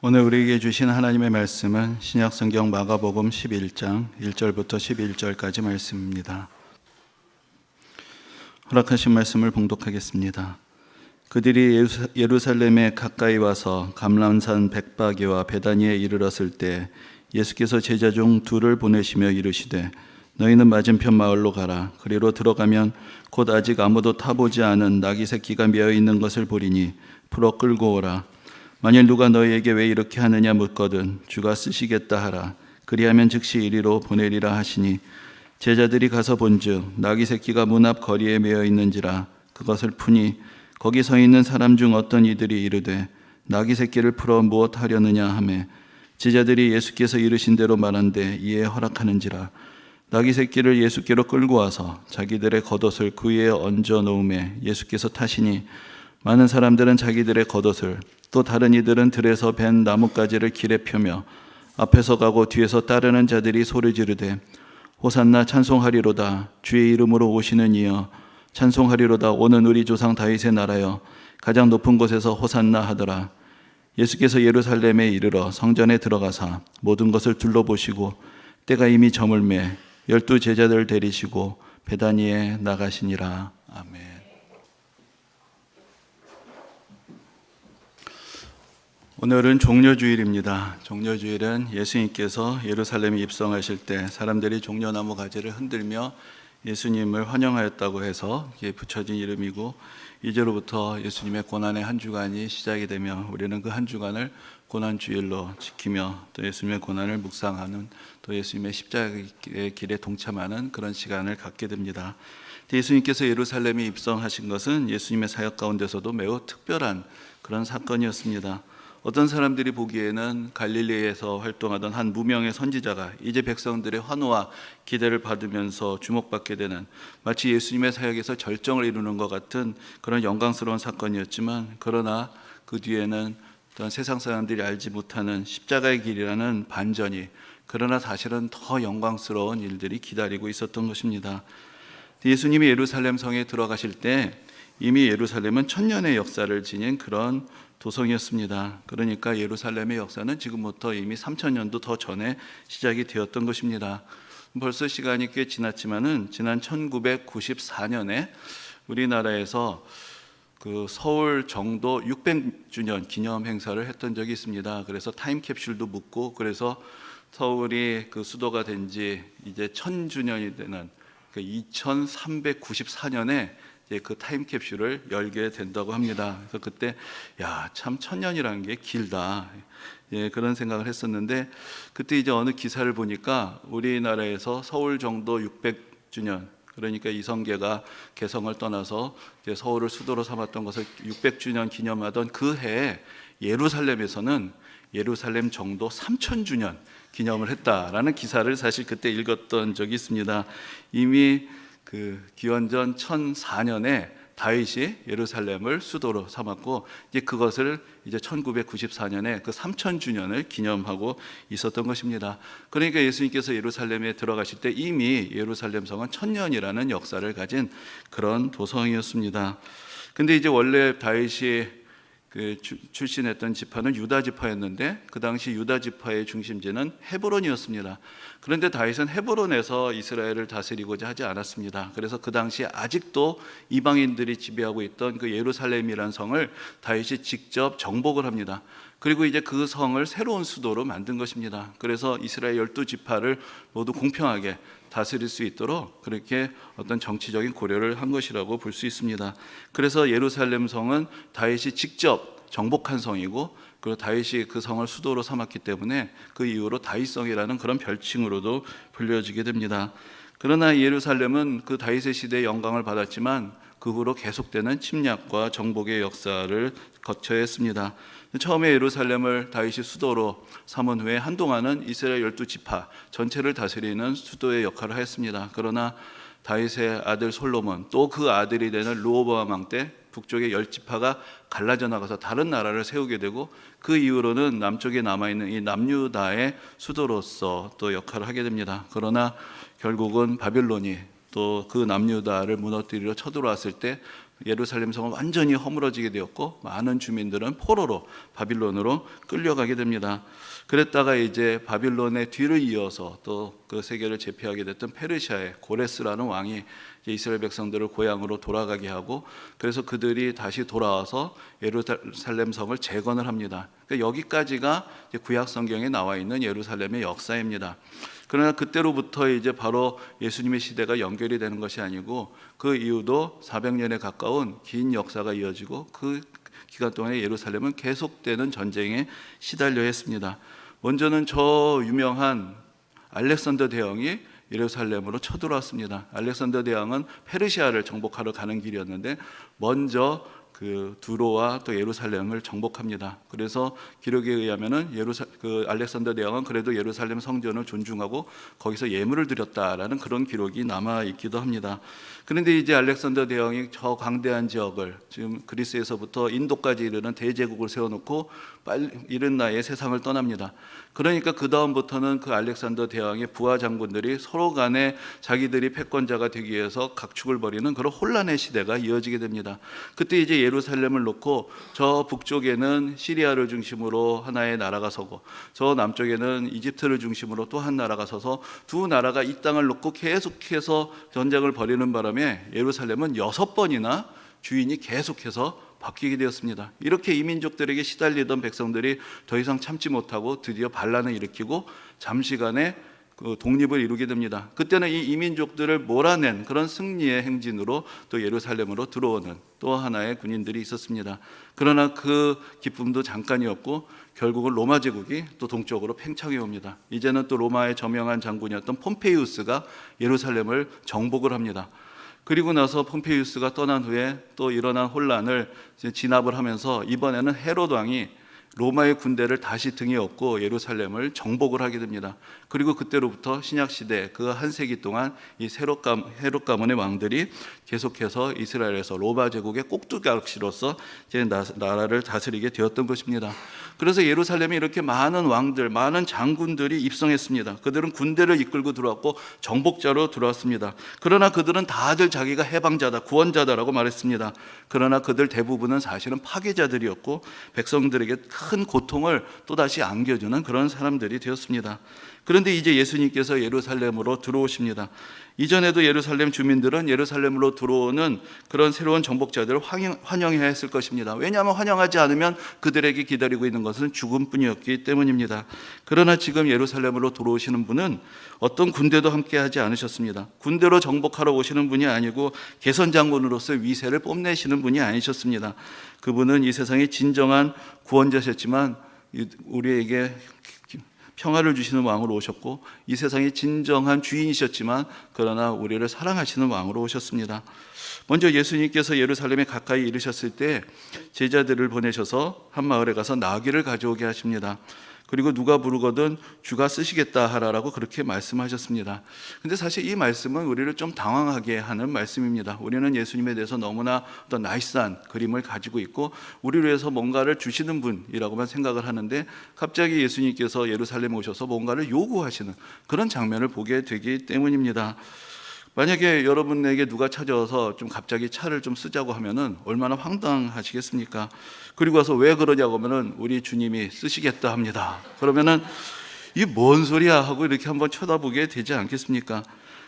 오늘 우리에게 주신 하나님의 말씀은 신약 성경 마가복음 11장 1절부터 11절까지 말씀입니다. 허락하신 말씀을 봉독하겠습니다. 그들이 예루살렘에 가까이 와서 감람산 백박이와 베다니에 이르렀을 때 예수께서 제자 중 둘을 보내시며 이르시되 너희는 맞은편 마을로 가라 그리로 들어가면 곧 아직 아무도 타보지 않은 나귀 새끼가 메어 있는 것을 보리니 풀어 끌고 오라 만일 누가 너희에게 왜 이렇게 하느냐 묻거든 주가 쓰시겠다 하라. 그리하면 즉시 이리로 보내리라 하시니 제자들이 가서 본즉 나귀 새끼가 문 앞 거리에 메어 있는지라 그것을 푸니 거기 서 있는 사람 중 어떤 이들이 이르되 나귀 새끼를 풀어 무엇 하려느냐 하매 제자들이 예수께서 이르신 대로 말한데 이에 허락하는지라. 나귀 새끼를 예수께로 끌고 와서 자기들의 겉옷을 그 위에 얹어 놓음에 예수께서 타시니 많은 사람들은 자기들의 겉옷을 또 다른 이들은 들에서 벤 나뭇가지를 길에 펴며 앞에서 가고 뒤에서 따르는 자들이 소리 지르되 호산나 찬송하리로다. 주의 이름으로 오시는 이여. 찬송하리로다. 오는 우리 조상 다윗의 나라여. 가장 높은 곳에서 호산나 하더라. 예수께서 예루살렘에 이르러 성전에 들어가사 모든 것을 둘러보시고 때가 이미 저물매 열두 제자들 데리시고 베다니에 나가시니라. 아멘. 오늘은 종려주일입니다. 종려주일은 예수님께서 예루살렘에 입성하실 때 사람들이 종려나무 가지를 흔들며 예수님을 환영하였다고 해서 붙여진 이름이고 이제로부터 예수님의 고난의 한 주간이 시작이 되며 우리는 그 한 주간을 고난 주일로 지키며 또 예수님의 고난을 묵상하는 또 예수님의 십자가의 길에 동참하는 그런 시간을 갖게 됩니다. 예수님께서 예루살렘에 입성하신 것은 예수님의 사역 가운데서도 매우 특별한 그런 사건이었습니다. 어떤 사람들이 보기에는 갈릴리에서 활동하던 한 무명의 선지자가 이제 백성들의 환호와 기대를 받으면서 주목받게 되는 마치 예수님의 사역에서 절정을 이루는 것 같은 그런 영광스러운 사건이었지만 그러나 그 뒤에는 어떤 세상 사람들이 알지 못하는 십자가의 길이라는 반전이 그러나 사실은 더 영광스러운 일들이 기다리고 있었던 것입니다. 예수님이 예루살렘 성에 들어가실 때 이미 예루살렘은 천년의 역사를 지닌 그런 도성이었습니다. 그러니까 예루살렘의 역사는 지금부터 이미 3천년도 더 전에 시작이 되었던 것입니다. 벌써 시간이 꽤 지났지만은 지난 1994년에 우리나라에서 그 서울 정도 600주년 기념 행사를 했던 적이 있습니다. 그래서 타임캡슐도 묻고 그래서 서울이 그 수도가 된 지 이제 1000주년이 되는 그 2394년에 이제 그 타임캡슐을 열게 된다고 합니다. 그래서 그때 야 참 천년이라는 게 길다. 예, 그런 생각을 했었는데 그때 이제 어느 기사를 보니까 우리나라에서 서울 정도 600주년 그러니까 이성계가 개성을 떠나서 이제 서울을 수도로 삼았던 것을 600주년 기념하던 그 해에 예루살렘에서는 예루살렘 정도 3000주년 기념을 했다라는 기사를 사실 그때 읽었던 적이 있습니다. 이미 그 기원전 1004년에 다윗이 예루살렘을 수도로 삼았고 이제 그것을 이제 1994년에 그 3000주년을 기념하고 있었던 것입니다. 그러니까 예수님께서 예루살렘에 들어가실 때 이미 예루살렘 성은 천년이라는 역사를 가진 그런 도성이었습니다. 근데 이제 원래 다윗이 그 주- 출신했던 지파는 유다 지파였는데 그 당시 유다 지파의 중심지는 헤브론이었습니다. 그런데 다윗은 헤브론에서 이스라엘을 다스리고자 하지 않았습니다. 그래서 그 당시 아직도 이방인들이 지배하고 있던 그 예루살렘이라는 성을 다윗이 직접 정복을 합니다. 그리고 이제 그 성을 새로운 수도로 만든 것입니다. 그래서 이스라엘 열두 지파를 모두 공평하게 다스릴 수 있도록 그렇게 어떤 정치적인 고려를 한 것이라고 볼 수 있습니다. 그래서 예루살렘 성은 다윗이 직접 정복한 성이고 그리고 다윗이 그 성을 수도로 삼았기 때문에 그 이후로 다윗성이라는 그런 별칭으로도 불려지게 됩니다. 그러나 예루살렘은 그 다윗의 시대의 영광을 받았지만 그 후로 계속되는 침략과 정복의 역사를 거쳐야 했습니다. 처음에 예루살렘을 다윗이 수도로 삼은 후에 한동안은 이스라엘 열두 지파 전체를 다스리는 수도의 역할을 하였습니다. 그러나 다윗의 아들 솔로몬 또 그 아들이 되는 르호보암 왕때 북쪽의 열 지파가 갈라져 나가서 다른 나라를 세우게 되고 그 이후로는 남쪽에 남아 있는 이 남유다의 수도로서 또 역할을 하게 됩니다. 그러나 결국은 바빌론이 또 그 남유다를 무너뜨리러 쳐들어왔을 때 예루살렘 성은 완전히 허물어지게 되었고 많은 주민들은 포로로 바빌론으로 끌려가게 됩니다. 그랬다가 이제 바빌론의 뒤를 이어서 또 그 세계를 제패하게 됐던 페르시아의 고레스라는 왕이 이스라엘 백성들을 고향으로 돌아가게 하고 그래서 그들이 다시 돌아와서 예루살렘 성을 재건을 합니다. 그러니까 여기까지가 구약 성경에 나와 있는 예루살렘의 역사입니다. 그러나 그때로부터 이제 바로 예수님의 시대가 연결이 되는 것이 아니고 그 이후도 400년에 가까운 긴 역사가 이어지고 그 기간 동안에 예루살렘은 계속되는 전쟁에 시달려 했습니다. 먼저는 저 유명한 알렉산더 대왕이 예루살렘으로 쳐들어왔습니다. 알렉산더 대왕은 페르시아를 정복하러 가는 길이었는데 먼저 그 두로와 또 예루살렘을 정복합니다. 그래서 기록에 의하면은 예루사 그 알렉산더 대왕은 그래도 예루살렘 성전을 존중하고 거기서 예물을 드렸다라는 그런 기록이 남아 있기도 합니다. 그런데 이제 알렉산더 대왕이 저 광대한 지역을 지금 그리스에서부터 인도까지 이르는 대제국을 세워놓고 빨리 이른 나이에 세상을 떠납니다. 그러니까 그 다음부터는 그 알렉산더 대왕의 부하 장군들이 서로 간에 자기들이 패권자가 되기 위해서 각축을 벌이는 그런 혼란의 시대가 이어지게 됩니다. 그때 이제 예루살렘을 놓고 저 북쪽에는 시리아를 중심으로 하나의 나라가 서고 저 남쪽에는 이집트를 중심으로 또 한 나라가 서서 두 나라가 이 땅을 놓고 계속해서 전쟁을 벌이는 바람에 예루살렘은 여섯 번이나 주인이 계속해서 바뀌게 되었습니다. 이렇게 이민족들에게 시달리던 백성들이 더 이상 참지 못하고 드디어 반란을 일으키고 잠시간에 그 독립을 이루게 됩니다. 그때는 이 이민족들을 몰아낸 그런 승리의 행진으로 또 예루살렘으로 들어오는 또 하나의 군인들이 있었습니다. 그러나 그 기쁨도 잠깐이었고 결국은 로마 제국이 또 동쪽으로 팽창해 옵니다. 이제는 또 로마의 저명한 장군이었던 폼페이우스가 예루살렘을 정복을 합니다. 그리고 나서 폼페이우스가 떠난 후에 또 일어난 혼란을 진압을 하면서 이번에는 헤롯 왕이 로마의 군대를 다시 등에 업고 예루살렘을 정복을 하게 됩니다. 그리고 그때로부터 신약 시대 그 한 세기 동안 이 세롯 가 헤롯 가문의 왕들이 계속해서 이스라엘에서 로마 제국의 꼭두각시로서 나- 나라를 다스리게 되었던 것입니다. 그래서 예루살렘에 이렇게 많은 왕들, 많은 장군들이 입성했습니다. 그들은 군대를 이끌고 들어왔고 정복자로 들어왔습니다. 그러나 그들은 다들 자기가 해방자다, 구원자다라고 말했습니다. 그러나 그들 대부분은 사실은 파괴자들이었고 백성들에게 큰 고통을 또다시 안겨주는 그런 사람들이 되었습니다. 그런데 이제 예수님께서 예루살렘으로 들어오십니다. 이전에도 예루살렘 주민들은 예루살렘으로 들어오는 그런 새로운 정복자들을 환영, 환영 해야 했을 것입니다. 왜냐하면 환영하지 않으면 그들에게 기다리고 있는 것은 죽음뿐이었기 때문입니다. 그러나 지금 예루살렘으로 들어오시는 분은 어떤 군대도 함께하지 않으셨습니다. 군대로 정복하러 오시는 분이 아니고 개선 장군으로서 위세를 뽐내시는 분이 아니셨습니다. 그분은 이 세상의 진정한 구원자셨지만 이- 우리에게 평화를 주시는 왕으로 오셨고 이 세상의 진정한 주인이셨지만 그러나 우리를 사랑하시는 왕으로 오셨습니다. 먼저 예수님께서 예루살렘에 가까이 이르셨을 때 제자들을 보내셔서 한 마을에 가서 나귀를 가져오게 하십니다. 그리고 누가 부르거든 주가 쓰시겠다 하라라고 그렇게 말씀하셨습니다. 근데 사실 이 말씀은 우리를 좀 당황하게 하는 말씀입니다. 우리는 예수님에 대해서 너무나 어떤 나이스한 그림을 가지고 있고 우리를 위해서 뭔가를 주시는 분이라고만 생각을 하는데 갑자기 예수님께서 예루살렘에 오셔서 뭔가를 요구하시는 그런 장면을 보게 되기 때문입니다. 만약에 여러분에게 누가 찾아와서 좀 갑자기 차를 좀 쓰자고 하면은 얼마나 황당하시겠습니까? 그리고 와서 왜 그러냐고 하면은 우리 주님이 쓰시겠다 합니다. 그러면은 이 뭔 소리야 하고 이렇게 한번 쳐다보게 되지 않겠습니까?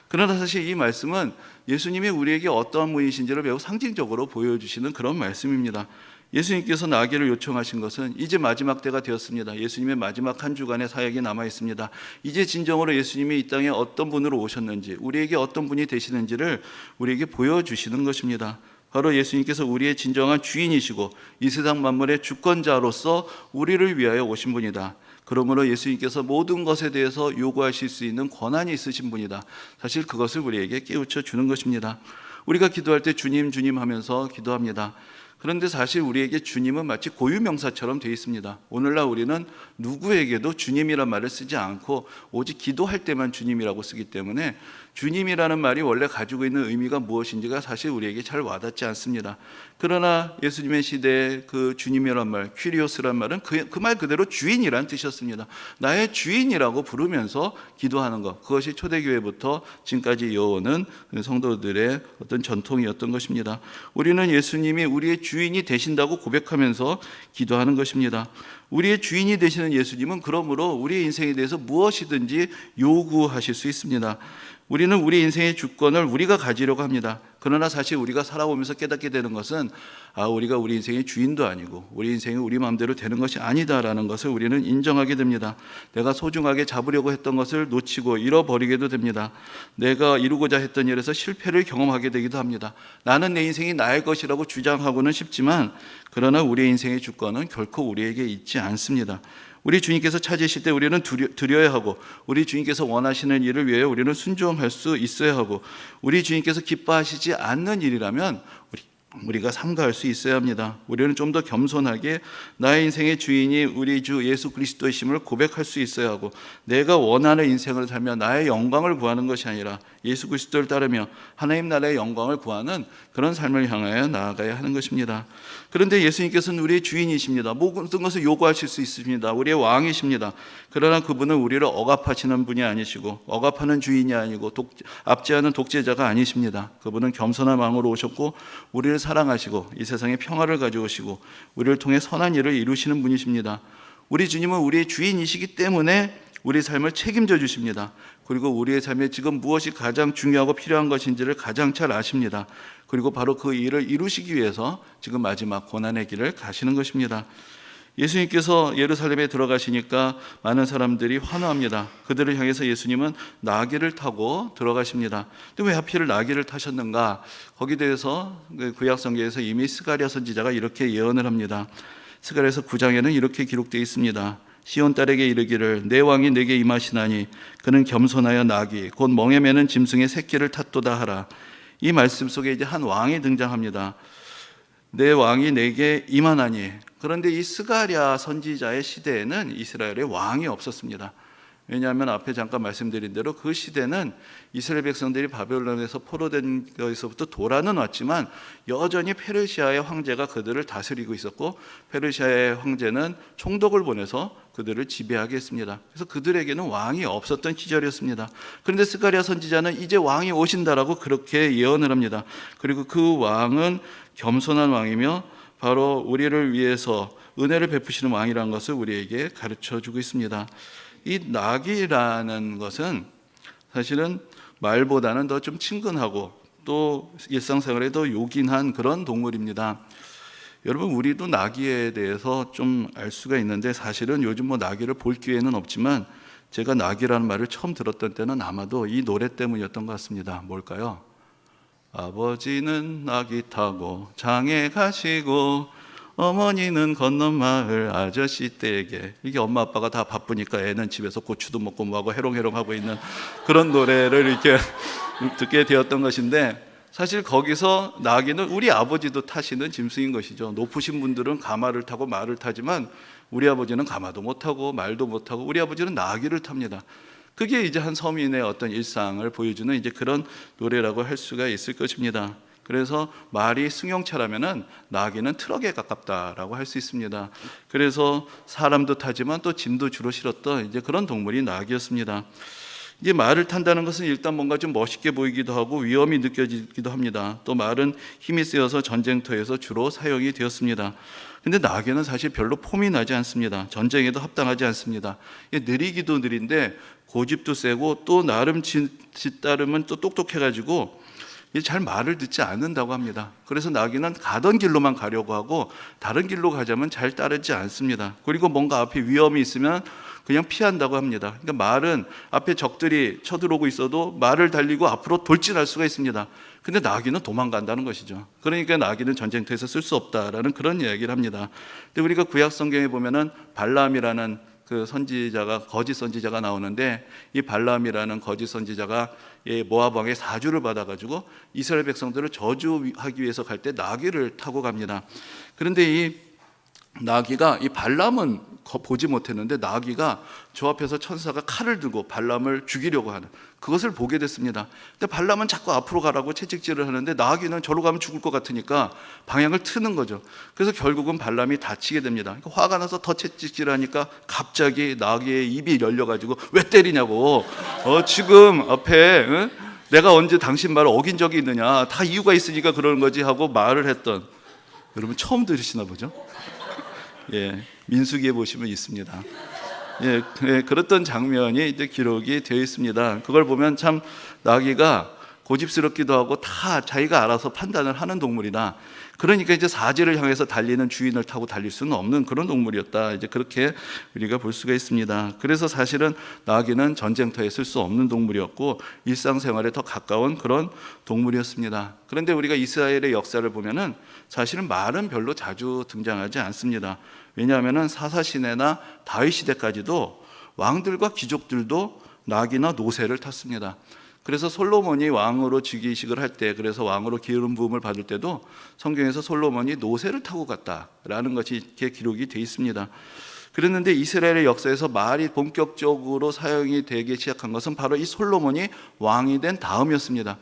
그러나 사실 이 말씀은 예수님이 우리에게 어떠한 분이신지를 매우 상징적으로 보여주시는 그런 말씀입니다. 예수님께서 나귀를 요청하신 것은 이제 마지막 때가 되었습니다. 예수님의 마지막 한 주간의 사역이 남아 있습니다. 이제 진정으로 예수님이 이 땅에 어떤 분으로 오셨는지, 우리에게 어떤 분이 되시는지를 우리에게 보여주시는 것입니다. 바로 예수님께서 우리의 진정한 주인이시고 이 세상 만물의 주권자로서 우리를 위하여 오신 분이다. 그러므로 예수님께서 모든 것에 대해서 요구하실 수 있는 권한이 있으신 분이다. 사실 그것을 우리에게 깨우쳐 주는 것입니다. 우리가 기도할 때 주님 주님 하면서 기도합니다. 그런데 사실 우리에게 주님은 마치 고유명사처럼 되어 있습니다. 오늘날 우리는 누구에게도 주님이란 말을 쓰지 않고 오직 기도할 때만 주님이라고 쓰기 때문에 주님이라는 말이 원래 가지고 있는 의미가 무엇인지가 사실 우리에게 잘 와닿지 않습니다. 그러나 예수님의 시대에 그 주님이란 말, 퀴리오스란 말은 그 말 그대로 주인이란 뜻이었습니다. 나의 주인이라고 부르면서 기도하는 것. 그것이 초대교회부터 지금까지 이어오는 성도들의 어떤 전통이었던 것입니다. 우리는 예수님이 우리의 주인이 되신다고 고백하면서 기도하는 것입니다. 우리의 주인이 되시는 예수님은 그러므로 우리의 인생에 대해서 무엇이든지 요구하실 수 있습니다. 우리는 우리 인생의 주권을 우리가 가지려고 합니다. 그러나 사실 우리가 살아오면서 깨닫게 되는 것은 아 우리가 우리 인생의 주인도 아니고 우리 인생이 우리 마음대로 되는 것이 아니다라는 것을 우리는 인정하게 됩니다. 내가 소중하게 잡으려고 했던 것을 놓치고 잃어버리게도 됩니다. 내가 이루고자 했던 일에서 실패를 경험하게 되기도 합니다. 나는 내 인생이 나의 것이라고 주장하고는 싶지만 그러나 우리의 인생의 주권은 결코 우리에게 있지 않습니다. 우리 주님께서 찾으실 때 우리는 두려, 드려야 하고 우리 주님께서 원하시는 일을 위해 우리는 순종할 수 있어야 하고 우리 주님께서 기뻐하시지 않는 일이라면 우리 우리가 삼가할 수 있어야 합니다. 우리는 좀 더 겸손하게 나의 인생의 주인이 우리 주 예수 그리스도이심을 고백할 수 있어야 하고 내가 원하는 인생을 살며 나의 영광을 구하는 것이 아니라 예수 그리스도를 따르며 하나님 나라의 영광을 구하는 그런 삶을 향하여 나아가야 하는 것입니다. 그런데 예수님께서는 우리의 주인이십니다. 모든 것을 요구하실 수 있습니다. 우리의 왕이십니다. 그러나 그분은 우리를 억압하시는 분이 아니시고 억압하는 주인이 아니고 독, 압제하는 독재자가 아니십니다. 그분은 겸손한 마음으로 오셨고 우리를 사랑하시고 이 세상에 평화를 가져오시고 우리를 통해 선한 일을 이루시는 분이십니다. 우리 주님은 우리의 주인이시기 때문에 우리 삶을 책임져 주십니다. 그리고 우리의 삶에 지금 무엇이 가장 중요하고 필요한 것인지를 가장 잘 아십니다. 그리고 바로 그 일을 이루시기 위해서 지금 마지막 고난의 길을 가시는 것입니다. 예수님께서 예루살렘에 들어가시니까 많은 사람들이 환호합니다. 그들을 향해서 예수님은 나귀를 타고 들어가십니다. 근데 왜 하필 나귀를 타셨는가? 거기에 대해서 그 구약 성경에서 이미 스가랴 선지자가 이렇게 예언을 합니다. 스가랴서 9장에는 이렇게 기록되어 있습니다. 시온 딸에게 이르기를 내 왕이 내게 임하시나니 그는 겸손하여 나귀 곧 멍에 매는 짐승의 새끼를 탔도다 하라. 이 말씀 속에 이제 한 왕이 등장합니다. 내 왕이 내게 임하나니 그런데 이 스가랴 선지자의 시대에는 이스라엘에 왕이 없었습니다. 왜냐하면 앞에 잠깐 말씀드린 대로 그 시대는 이스라엘 백성들이 바벨론에서 포로된 것에서부터 돌아는 왔지만 여전히 페르시아의 황제가 그들을 다스리고 있었고 페르시아의 황제는 총독을 보내서 그들을 지배하게 했습니다. 그래서 그들에게는 왕이 없었던 시절이었습니다. 그런데 스가랴 선지자는 이제 왕이 오신다라고 그렇게 예언을 합니다. 그리고 그 왕은 겸손한 왕이며 바로 우리를 위해서 은혜를 베푸시는 왕이라는 것을 우리에게 가르쳐 주고 있습니다. 이 낙이라는 것은 사실은 말보다는 더 좀 친근하고 또 일상생활에 더 요긴한 그런 동물입니다. 여러분 우리도 나귀에 대해서 좀 알 수가 있는데 사실은 요즘 뭐 나귀를 볼 기회는 없지만 제가 나귀라는 말을 처음 들었던 때는 아마도 이 노래 때문이었던 것 같습니다. 뭘까요? 아버지는 나귀 타고 장에 가시고 어머니는 건넌 마을 아저씨 댁에 이게 엄마 아빠가 다 바쁘니까 애는 집에서 고추도 먹고 뭐하고 해롱해롱 하고 있는 그런 노래를 이렇게 듣게 되었던 것인데 사실 거기서 나귀는 우리 아버지도 타시는 짐승인 것이죠. 높으신 분들은 가마를 타고 말을 타지만 우리 아버지는 가마도 못 타고 말도 못 타고 우리 아버지는 나귀를 탑니다. 그게 이제 한 서민의 어떤 일상을 보여주는 이제 그런 노래라고 할 수가 있을 것입니다. 그래서 말이 승용차라면은 나귀는 트럭에 가깝다라고 할 수 있습니다. 그래서 사람도 타지만 또 짐도 주로 실었던 이제 그런 동물이 나귀였습니다. 이제 말을 탄다는 것은 일단 뭔가 좀 멋있게 보이기도 하고 위험이 느껴지기도 합니다. 또 말은 힘이 쓰여서 전쟁터에서 주로 사용이 되었습니다. 근데 나귀는 사실 별로 폼이 나지 않습니다. 전쟁에도 합당하지 않습니다. 느리기도 느린데 고집도 세고 또 나름 짓따름은 또 똑똑해가지고 잘 말을 듣지 않는다고 합니다. 그래서 나귀는 가던 길로만 가려고 하고 다른 길로 가자면 잘 따르지 않습니다. 그리고 뭔가 앞에 위험이 있으면 그냥 피한다고 합니다. 그러니까 말은 앞에 적들이 쳐들어오고 있어도 말을 달리고 앞으로 돌진할 수가 있습니다. 근데 나귀는 도망간다는 것이죠. 그러니까 나귀는 전쟁터에서 쓸 수 없다라는 그런 이야기를 합니다. 근데 우리가 구약 성경에 보면은 발람이라는 그 선지자가 거짓 선지자가 나오는데 이 발람이라는 거짓 선지자가 모압 왕의 사주를 받아 가지고 이스라엘 백성들을 저주하기 위해서 갈 때 나귀를 타고 갑니다. 그런데 이 나귀가 이 발람은 거- 보지 못했는데 나귀가 저 앞에서 천사가 칼을 들고 발람을 죽이려고 하는 그것을 보게 됐습니다. 근데 발람은 자꾸 앞으로 가라고 채찍질을 하는데 나귀는 저로 가면 죽을 것 같으니까 방향을 트는 거죠. 그래서 결국은 발람이 다치게 됩니다. 그러니까 화가 나서 더 채찍질하니까 갑자기 나귀의 입이 열려가지고 왜 때리냐고. 어, 지금 앞에 응? 내가 언제 당신 말을 어긴 적이 있느냐. 다 이유가 있으니까 그러는 거지 하고 말을 했던 여러분 처음 들으시나 보죠? 예, 민수기에 보시면 있습니다. 예, 예, 그랬던 장면이 이제 기록이 되어 있습니다. 그걸 보면 참 나귀가 고집스럽기도 하고 다 자기가 알아서 판단을 하는 동물이다. 그러니까 이제 사지를 향해서 달리는 주인을 타고 달릴 수는 없는 그런 동물이었다. 이제 그렇게 우리가 볼 수가 있습니다. 그래서 사실은 나귀는 전쟁터에 쓸 수 없는 동물이었고 일상생활에 더 가까운 그런 동물이었습니다. 그런데 우리가 이스라엘의 역사를 보면은 사실은 말은 별로 자주 등장하지 않습니다. 왜냐하면은 사사 시대나 다윗 시대까지도 왕들과 귀족들도 낙이나 노새를 탔습니다. 그래서 솔로몬이 왕으로 즉위식을 할 때, 그래서 왕으로 기름 부음을 받을 때도 성경에서 솔로몬이 노새를 타고 갔다라는 것이 이렇게 기록이 돼 있습니다. 그랬는데 이스라엘의 역사에서 말이 본격적으로 사용이 되기 시작한 것은 바로 이 솔로몬이 왕이 된 다음이었습니다.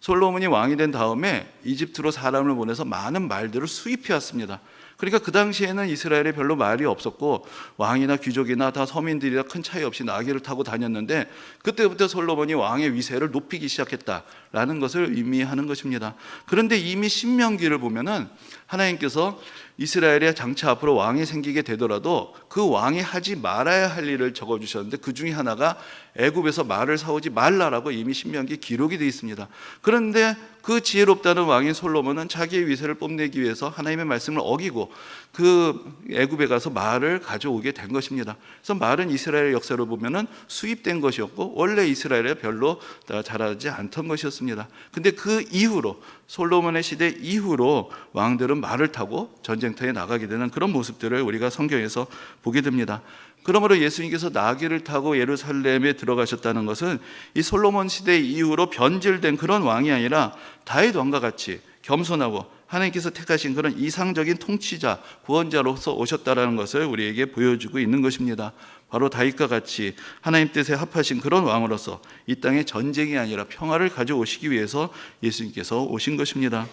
솔로몬이 왕이 된 다음에 이집트로 사람을 보내서 많은 말들을 수입해 왔습니다. 그러니까 그 당시에는 이스라엘에 별로 말이 없었고 왕이나 귀족이나 다 서민들이나 큰 차이 없이 나귀를 타고 다녔는데 그때부터 솔로몬이 왕의 위세를 높이기 시작했다라는 것을 의미하는 것입니다. 그런데 이미 신명기를 보면은 하나님께서 이스라엘의 장차 앞으로 왕이 생기게 되더라도 그 왕이 하지 말아야 할 일을 적어 주셨는데 그 중에 하나가 애굽에서 말을 사오지 말라라고 이미 신명기 기록이 되어 있습니다. 그런데 그 지혜롭다는 왕인 솔로몬은 자기의 위세를 뽐내기 위해서 하나님의 말씀을 어기고 그 애굽에 가서 말을 가져오게 된 것입니다. 그래서 말은 이스라엘 역사를 보면은 수입된 것이었고 원래 이스라엘에 별로 자라지 않던 것이었습니다. 근데 그 이후로 솔로몬의 시대 이후로 왕들은 말을 타고 전쟁터에 나가게 되는 그런 모습들을 우리가 성경에서 보게 됩니다. 그러므로 예수님께서 나귀를 타고 예루살렘에 들어가셨다는 것은 이 솔로몬 시대 이후로 변질된 그런 왕이 아니라 다윗 왕과 같이 겸손하고 하나님께서 택하신 그런 이상적인 통치자, 구원자로서 오셨다라는 것을 우리에게 보여주고 있는 것입니다. 바로 다윗과 같이 하나님 뜻에 합하신 그런 왕으로서 이 땅에 전쟁이 아니라 평화를 가져오시기 위해서 예수님께서 오신 것입니다.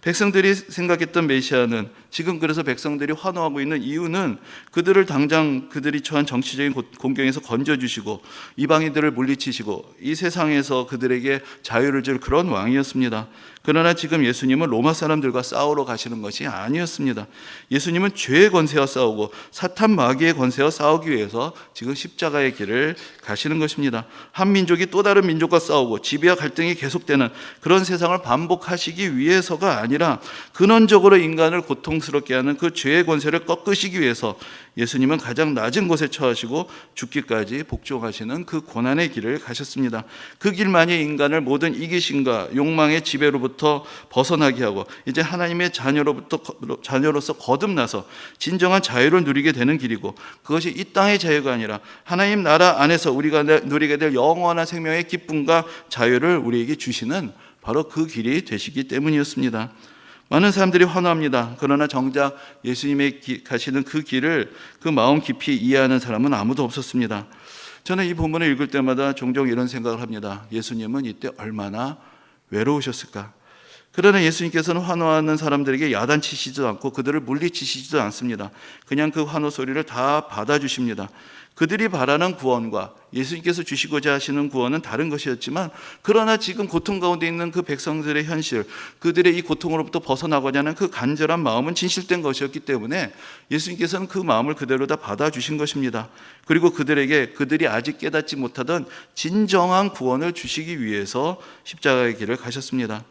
백성들이 생각했던 메시아는 지금 그래서 백성들이 환호하고 있는 이유는 그들을 당장 그들이 처한 정치적인 고- 공경에서 건져주시고 이방인들을 물리치시고 이 세상에서 그들에게 자유를 줄 그런 왕이었습니다. 그러나 지금 예수님은 로마 사람들과 싸우러 가시는 것이 아니었습니다. 예수님은 죄의 권세와 싸우고 사탄 마귀의 권세와 싸우기 위해서 지금 십자가의 길을 가시는 것입니다. 한 민족이 또 다른 민족과 싸우고 지배와 갈등이 계속되는 그런 세상을 반복하시기 위해서가 아니라 근원적으로 인간을 고통스럽게 하는 그 죄의 권세를 꺾으시기 위해서 예수님은 가장 낮은 곳에 처하시고 죽기까지 복종하시는 그 고난의 길을 가셨습니다. 그 길만이 인간을 모든 이기심과 욕망의 지배로부터 벗어나게 하고 이제 하나님의 자녀로부터 자녀로서 거듭나서 진정한 자유를 누리게 되는 길이고 그것이 이 땅의 자유가 아니라 하나님 나라 안에서 우리가 누리게 될 영원한 생명의 기쁨과 자유를 우리에게 주시는 바로 그 길이 되시기 때문이었습니다. 많은 사람들이 환호합니다. 그러나 정작 예수님의 기- 가시는 그 길을 그 마음 깊이 이해하는 사람은 아무도 없었습니다. 저는 이 본문을 읽을 때마다 종종 이런 생각을 합니다. 예수님은 이때 얼마나 외로우셨을까? 그러나 예수님께서는 환호하는 사람들에게 야단치시지도 않고 그들을 물리치시지도 않습니다. 그냥 그 환호 소리를 다 받아주십니다. 그들이 바라는 구원과 예수님께서 주시고자 하시는 구원은 다른 것이었지만 그러나 지금 고통 가운데 있는 그 백성들의 현실, 그들의 이 고통으로부터 벗어나고자 하는 그 간절한 마음은 진실된 것이었기 때문에 예수님께서는 그 마음을 그대로 다 받아주신 것입니다. 그리고 그들에게 그들이 아직 깨닫지 못하던 진정한 구원을 주시기 위해서 십자가의 길을 가셨습니다.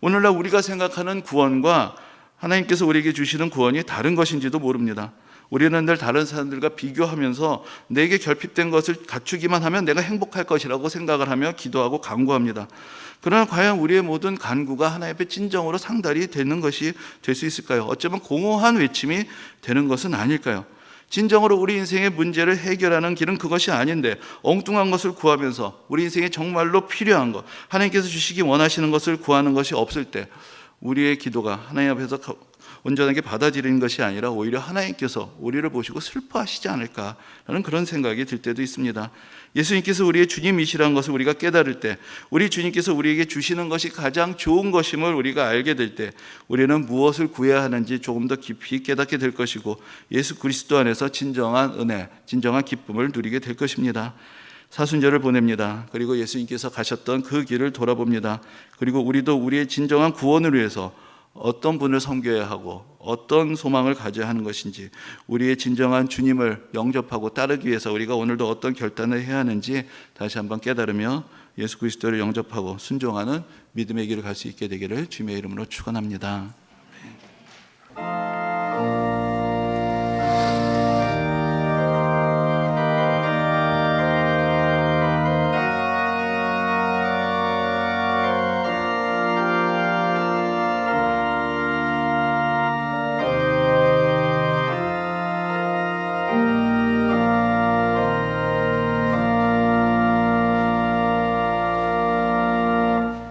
오늘날 우리가 생각하는 구원과 하나님께서 우리에게 주시는 구원이 다른 것인지도 모릅니다. 우리는 늘 다른 사람들과 비교하면서 내게 결핍된 것을 갖추기만 하면 내가 행복할 것이라고 생각을 하며 기도하고 간구합니다. 그러나 과연 우리의 모든 간구가 하나님 앞에 진정으로 상달이 되는 것이 될 수 있을까요? 어쩌면 공허한 외침이 되는 것은 아닐까요? 진정으로 우리 인생의 문제를 해결하는 길은 그것이 아닌데 엉뚱한 것을 구하면서 우리 인생에 정말로 필요한 것, 하나님께서 주시기 원하시는 것을 구하는 것이 없을 때 우리의 기도가 하나님 앞에서 온전하게 받아들이는 것이 아니라 오히려 하나님께서 우리를 보시고 슬퍼하시지 않을까라는 그런 생각이 들 때도 있습니다. 예수님께서 우리의 주님이시라는 것을 우리가 깨달을 때, 우리 주님께서 우리에게 주시는 것이 가장 좋은 것임을 우리가 알게 될 때, 우리는 무엇을 구해야 하는지 조금 더 깊이 깨닫게 될 것이고, 예수 그리스도 안에서 진정한 은혜, 진정한 기쁨을 누리게 될 것입니다. 사순절을 보냅니다. 그리고 예수님께서 가셨던 그 길을 돌아봅니다. 그리고 우리도 우리의 진정한 구원을 위해서 어떤 분을 섬겨야 하고 어떤 소망을 가져야 하는 것인지 우리의 진정한 주님을 영접하고 따르기 위해서 우리가 오늘도 어떤 결단을 해야 하는지 다시 한번 깨달으며 예수 그리스도를 영접하고 순종하는 믿음의 길을 갈 수 있게 되기를 주님의 이름으로 축원합니다.